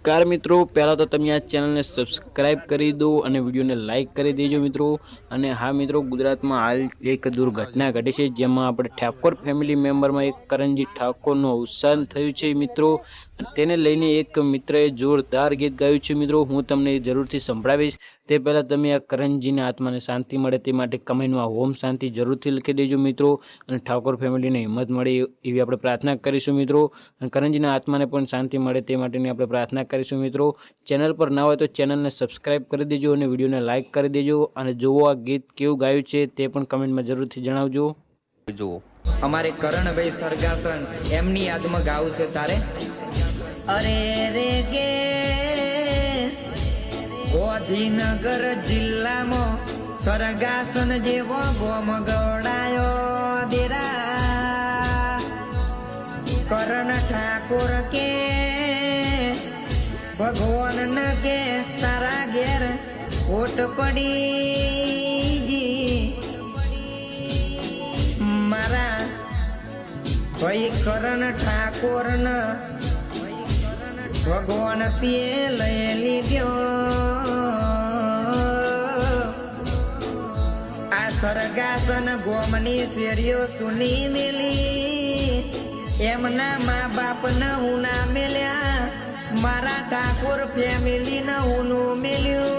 નમસ્કાર મિત્રો. પહેલાં તો તમે આ ચેનલને સબસ્ક્રાઈબ કરી દો અને વિડીયોને લાઇક કરી દેજો મિત્રો. અને હા મિત્રો, ગુજરાતમાં હાલ એક દુર્ઘટના ઘટી છે, જેમાં આપણે ઠાકોર ફેમિલી મેમ્બરમાં એક કરણજી ઠાકોરનું અવસાન થયું છે મિત્રો. તેને લઈને એક મિત્રએ જોરદાર ગીત ગાયું છે. મિત્રો, હું તમને જરૂરથી સંભળાવીશ. તે પહેલાં તમે આ કરણજીના આત્માને શાંતિ મળે તે માટે કમેન્ટમાં ઓમ શાંતિ જરૂરથી લખી દેજો, મિત્રો. અને ઠાકોર ફેમિલીને હિંમત મળે એવી આપણે પ્રાર્થના કરીશું, મિત્રો. અને કરણજીના આત્માને પણ શાંતિ મળે તે માટેની આપણે પ્રાર્થના કરીશું, મિત્રો. ચેનલ પર ના હોય તો ચેનલને સબસ્ક્રાઈબ કરી દેજો અને વિડીયોને લાઇક કરી દેજો. અને જોવો આ ગીત કેવું ગાયું છે તે પણ કમેન્ટમાં જરૂરથી જણાવજો. જુઓ અમારે કરણભાઈ સરગાસન એમની યાદમાં ગાવું છે તારે? અરે રે ગે. ગોધીનગર જિલ્લામાં સરગાસન જેવો ગોમ ગવડાયો દેરા. કરણ ઠાકોર કે ભગવાન ન કે તારા ઘેર ઓટ પડી. મારા ભાઈ કરણ ઠાકોર ન ભગવાન તે લઈ લીધો આ સરગાસન ગોમની શેરીઓ સુની મેલી એમના મા બાપ ન હું ના મેલ્યા મારા ઠાકોર ફેમિલી ન હું મેલ્યું છે